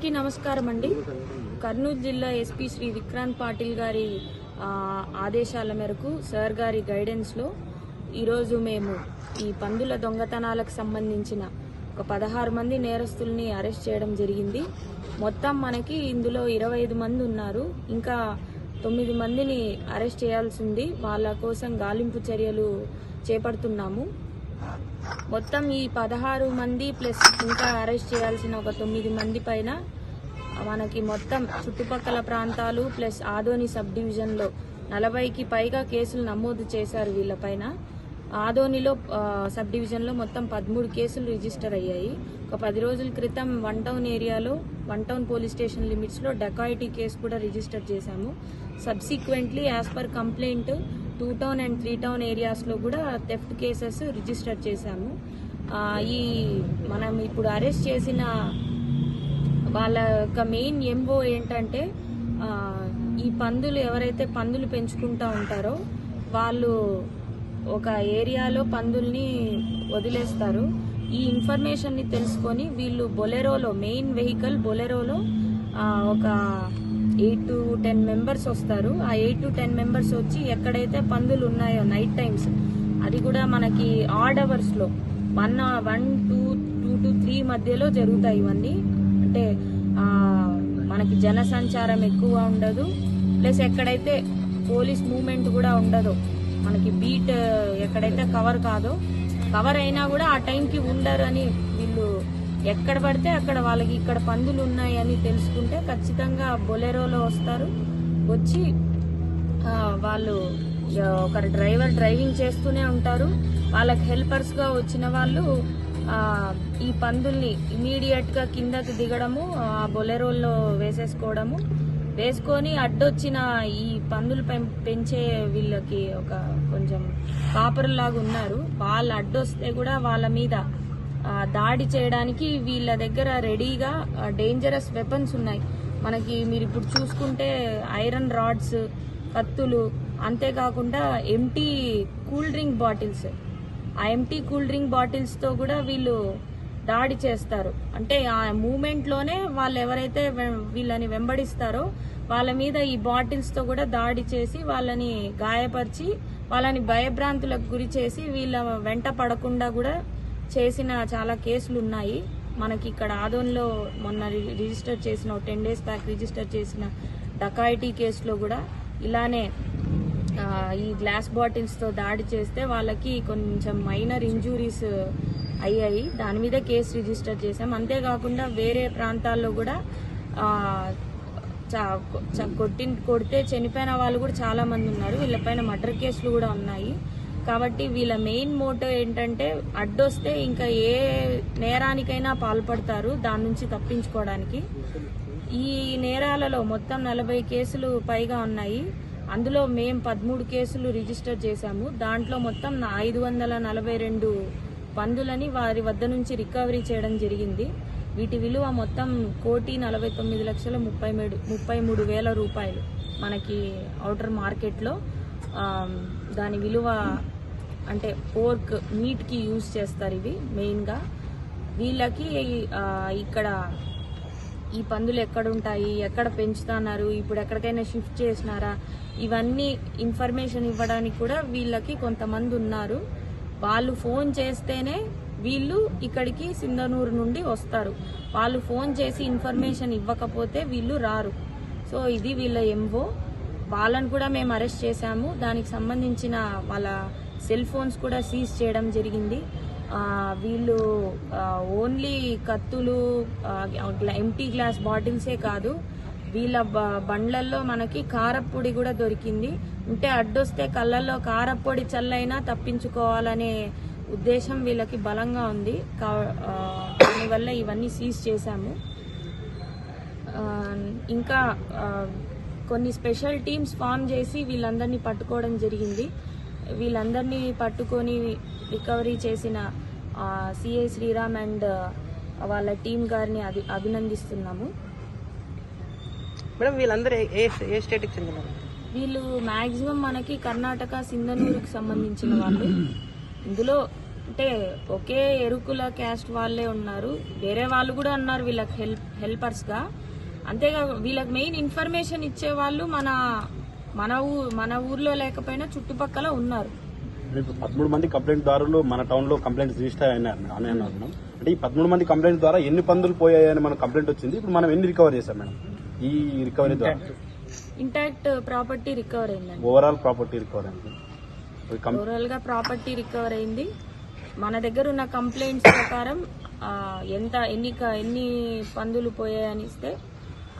అందరికీ నమస్కారం అండి. కర్నూలు జిల్లా ఎస్పీ శ్రీ విక్రాంత్ పాటిల్ గారి ఆదేశాల మేరకు సార్ గారి గైడెన్స్లో ఈరోజు మేము ఈ పందుల దొంగతనాలకు సంబంధించిన ఒక పదహారు మంది నేరస్తుల్ని అరెస్ట్ చేయడం జరిగింది. మొత్తం మనకి ఇందులో ఇరవై ఐదు మంది ఉన్నారు. ఇంకా తొమ్మిది మందిని అరెస్ట్ చేయాల్సింది వాళ్ళ కోసం గాలింపు చర్యలు చేపడుతున్నాము. మొత్తం ఈ పదహారు మంది ప్లస్ ఇంకా అరెస్ట్ చేయాల్సిన ఒక తొమ్మిది మంది పైన మనకి మొత్తం చుట్టుపక్కల ప్రాంతాలు ప్లస్ ఆదోని సబ్ డివిజన్లో నలభైకి పైగా కేసులు నమోదు చేశారు వీళ్ళపైన ఆదోనిలో సబ్ డివిజన్లో మొత్తం పదమూడు కేసులు రిజిస్టర్ అయ్యాయి. ఒక పది రోజుల క్రితం వన్ టౌన్ ఏరియాలో వన్ టౌన్ పోలీస్ స్టేషన్ లిమిట్స్లో డెకాయిటీ కేసు కూడా రిజిస్టర్ చేశాము. Subsequently as per complaint two town and three town ఏరియాస్లో కూడా థెఫ్ట్ కేసెస్ రిజిస్టర్ చేశాము. ఈ మనం ఇప్పుడు అరెస్ట్ చేసిన వాళ్ళ యొక్క మెయిన్ ఎంబో ఏంటంటే ఈ పందులు ఎవరైతే పందులు పెంచుకుంటూ ఉంటారో వాళ్ళు ఒక ఏరియాలో పందుల్ని వదిలేస్తారు. ఈ ఇన్ఫర్మేషన్ని తెలుసుకొని వీళ్ళు బొలెరోలో మెయిన్ వెహికల్ బొలెరోలో ఒక ఎయిట్ టు టెన్ మెంబర్స్ వస్తారు. ఆ ఎయిట్ టు టెన్ మెంబర్స్ వచ్చి ఎక్కడైతే పందులు ఉన్నాయో నైట్ టైమ్స్ అది కూడా మనకి ఆడ్ అవర్స్లో one one two two to three మధ్యలో జరుగుతాయి ఇవన్నీ. అంటే మనకి జనసంచారం ఎక్కువ ఉండదు. ప్లస్ ఎక్కడైతే పోలీస్ మూమెంట్ కూడా ఉండదు మనకి బీట్ ఎక్కడైతే కవర్ కాదో కవర్ అయినా కూడా ఆ టైంకి ఉండరు అని వీళ్ళు ఎక్కడ పడితే అక్కడ వాళ్ళకి ఇక్కడ పందులు ఉన్నాయని తెలుసుకుంటే ఖచ్చితంగా బొలెరోలో వస్తారు. వచ్చి వాళ్ళు ఒకరు ఒక డ్రైవర్ డ్రైవింగ్ చేస్తూనే ఉంటారు. వాళ్ళకి హెల్పర్స్గా వచ్చిన వాళ్ళు ఈ పందుల్ని ఇమీడియట్గా కిందకి దిగడము ఆ బొలెరోల్లో వేసేసుకోవడము. వేసుకొని అడ్డొచ్చిన ఈ పందులు పెం- పెంచే వీళ్ళకి ఒక కొంచెం కాపరులాగా ఉన్నారు. వాళ్ళు అడ్డొస్తే కూడా వాళ్ళ మీద దాడి చేయడానికి వీళ్ళ దగ్గర రెడీగా డేంజరస్ వెపన్స్ ఉన్నాయి. మనకి మీరు ఇప్పుడు చూసుకుంటే ఐరన్ రాడ్స్ కత్తులు అంతేకాకుండా ఎంటీ కూల్ డ్రింక్ బాటిల్స్ ఆ ఎంటీ కూల్ డ్రింక్ బాటిల్స్తో కూడా వీళ్ళు దాడి చేస్తారు. అంటే ఆ మూమెంట్లోనే వాళ్ళు ఎవరైతే వీళ్ళని వెంబడిస్తారో వాళ్ళ మీద ఈ బాటిల్స్తో కూడా దాడి చేసి వాళ్ళని గాయపరిచి వాళ్ళని భయభ్రాంతులకు గురి చేసి వీళ్ళ వెంట పడకుండా కూడా చేసిన చాలా కేసులు ఉన్నాయి మనకి ఇక్కడ ఆదోన్లో మొన్న రి- రిజిస్టర్ చేసిన టెన్ డేస్ బ్యాక్ రిజిస్టర్ చేసిన డకాయిటీ కేసులో కూడా ఇలానే ఈ గ్లాస్ బాటిల్స్తో దాడి చేస్తే వాళ్ళకి కొంచెం మైనర్ ఇంజూరీస్ అయ్యాయి. దాని మీద కేసు రిజిస్టర్ చేసాం అంతేకాకుండా వేరే ప్రాంతాల్లో కూడా చ- కొట్టి కొడితే చనిపోయిన వాళ్ళు కూడా చాలామంది ఉన్నారు. వీళ్ళపైన మర్డర్ కేసులు కూడా ఉన్నాయి. కాబట్టి వీళ్ళ మెయిన్ మోటో ఏంటంటే అడ్డొస్తే ఇంకా ఏ నేరానికైనా పాల్పడతారు దాని నుంచి తప్పించుకోవడానికి. ఈ నేరాలలో మొత్తం నలభై కేసులు పైగా ఉన్నాయి. అందులో మేము పదమూడు కేసులు రిజిస్టర్ చేశాము. దాంట్లో మొత్తం ఐదు వందల నలభై రెండు పందులని వారి వద్ద నుంచి రికవరీ చేయడం జరిగింది. వీటి విలువ మొత్తం కోటి నలభై తొమ్మిది లక్షల ముప్పై మూడు ముప్పై మూడు వేల రూపాయలు మనకి అవుటర్ మార్కెట్లో. దాని విలువ అంటే పోర్క్ మీట్కి యూజ్ చేస్తారు ఇవి మెయిన్గా. వీళ్ళకి ఇక్కడ ఈ పందులు ఎక్కడ ఉంటాయి ఎక్కడ పెంచుతున్నారు ఇప్పుడు ఎక్కడికైనా షిఫ్ట్ చేసినారా ఇవన్నీ ఇన్ఫర్మేషన్ ఇవ్వడానికి కూడా వీళ్ళకి కొంతమంది ఉన్నారు. వాళ్ళు ఫోన్ చేస్తేనే వీళ్ళు ఇక్కడికి సింధనూరు నుండి వస్తారు. వాళ్ళు ఫోన్ చేసి ఇన్ఫర్మేషన్ ఇవ్వకపోతే వీళ్ళు రారు. సో ఇది వీళ్ళ ఎంఓ. వాళ్ళని కూడా మేము అరెస్ట్ చేశాము. దానికి సంబంధించిన వాళ్ళ సెల్ ఫోన్స్ కూడా సీజ్ చేయడం జరిగింది. వీళ్ళు ఓన్లీ కత్తులు ఎంటీ గ్లాస్ బాటిల్సే కాదు వీళ్ళ బ- బండ్లల్లో మనకి కారప్పొడి కూడా దొరికింది. ఉంటే అడ్డొస్తే కళ్ళల్లో కారప్పొడి చల్లైనా తప్పించుకోవాలనే ఉద్దేశం వీళ్ళకి బలంగా ఉంది. కా- దానివల్ల ఇవన్నీ సీజ్ చేశాము. ఇంకా కొన్ని స్పెషల్ టీమ్స్ ఫామ్ చేసి వీళ్ళందరినీ పట్టుకోవడం జరిగింది. వీళ్ళందరినీ పట్టుకొని రికవరీ చేసిన సిఐ శ్రీరామ్ అండ్ వాళ్ళ టీం గారిని అభి అభినందిస్తున్నాము. మేడం వీళ్ళందరూ ఏ- స్టేట్కి వీళ్ళు మాక్సిమం మనకి కర్ణాటక సింధనూరుకి సంబంధించిన వాళ్ళు. ఇందులో అంటే ఒకే ఎరుకుల క్యాస్ట్ వాళ్ళే ఉన్నారు. వేరే వాళ్ళు కూడా ఉన్నారు వీళ్ళకి హెల్ప్ హెల్పర్స్గా. అంతేగా వీళ్ళకి మెయిన్ ఇన్ఫర్మేషన్ ఇచ్చే వాళ్ళు మన మన ఊ మన ఊర్లో లేకపోయినా చుట్టుపక్కల ఉన్నారు. ఇప్పుడు పదమూడు మంది కంప్లైంట్ దారులు మన టౌన్లో కంప్లైంట్ రిజిస్టర్ అయినారు అని అన్నారు అంటే ఈ పదమూడు మంది కంప్లైంట్ ద్వారా ఎన్ని పందులు పోయాయని మన కంప్లైంట్ వచ్చింది. ఇప్పుడు మనం ఎన్ని రికవర్ చేశాం మేడం? ఈ రికవరీ ద్వారా. ఇంటాక్ట్ ప్రాపర్టీ రికవర్ అయిందండి. ఓవరాల్ ప్రాపర్టీ రికవర్ అయింది. ఓవరాల్గా ప్రాపర్టీ రికవర్ అయింది. మన దగ్గర ఉన్న కంప్లైంట్స్ ప్రకారం ఎంత ఎన్ని ఎన్ని పందులు పోయాయని ఇస్తే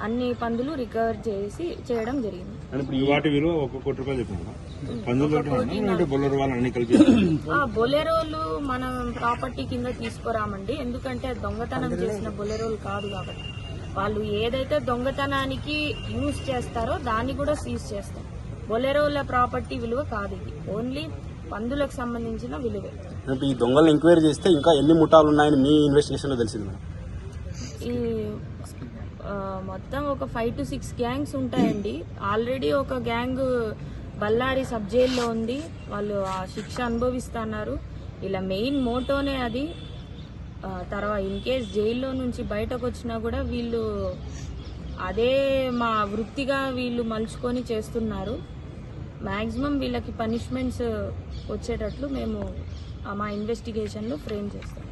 అన్ని పందులు రికవర్ చేసి చేయడం జరిగింది. అంటే ఇప్పుడు ఈ వాటి విలువ ఒక కోటి రూపాయలు చెప్పిన పందులు అంటే బొల్లరు వాళ్ళు అన్ని కలిపి ఆ బొలెరోలు మనం ప్రాపర్టీ కింద తీసుకురామండి. ఎందుకంటే దొంగతనం చేసిన బొలెరోలు కాదు కాబట్టి. వాళ్ళు ఏదైతే దొంగతనానికి యూజ్ చేస్తారో దాన్ని కూడా సీజ్ చేస్తాం. బొలెరోల ప్రాపర్టీ విలువ కాదు ఇది. ఓన్లీ పందులకు సంబంధించిన విలువే. ఇప్పుడు ఈ దొంగలను ఎంక్వైరీ చేస్తే ఇంకా ఎన్ని ముఠాలు ఉన్నాయని మీ ఇన్వెస్టిగేషన్లో తెలిసింది మేడం? ఈ మొత్తం ఒక ఫైవ్ టు సిక్స్ గ్యాంగ్స్ ఉంటాయండి. ఆల్రెడీ ఒక గ్యాంగ్ బళ్ళారి సబ్ జైల్లో ఉంది. వాళ్ళు ఆ శిక్ష అనుభవిస్తున్నారు. ఇలా మెయిన్ మోటోనే అది. తర్వాత ఇన్ కేస్ జైల్లో నుంచి బయటకు వచ్చినా కూడా వీళ్ళు అదే మా వృత్తిగా వీళ్ళు మలుచుకొని చేస్తున్నారు. మ్యాక్సిమం వీళ్ళకి పనిష్మెంట్స్ వచ్చేటట్లు మేము మా ఇన్వెస్టిగేషన్లో ఫ్రేమ్ చేస్తాం.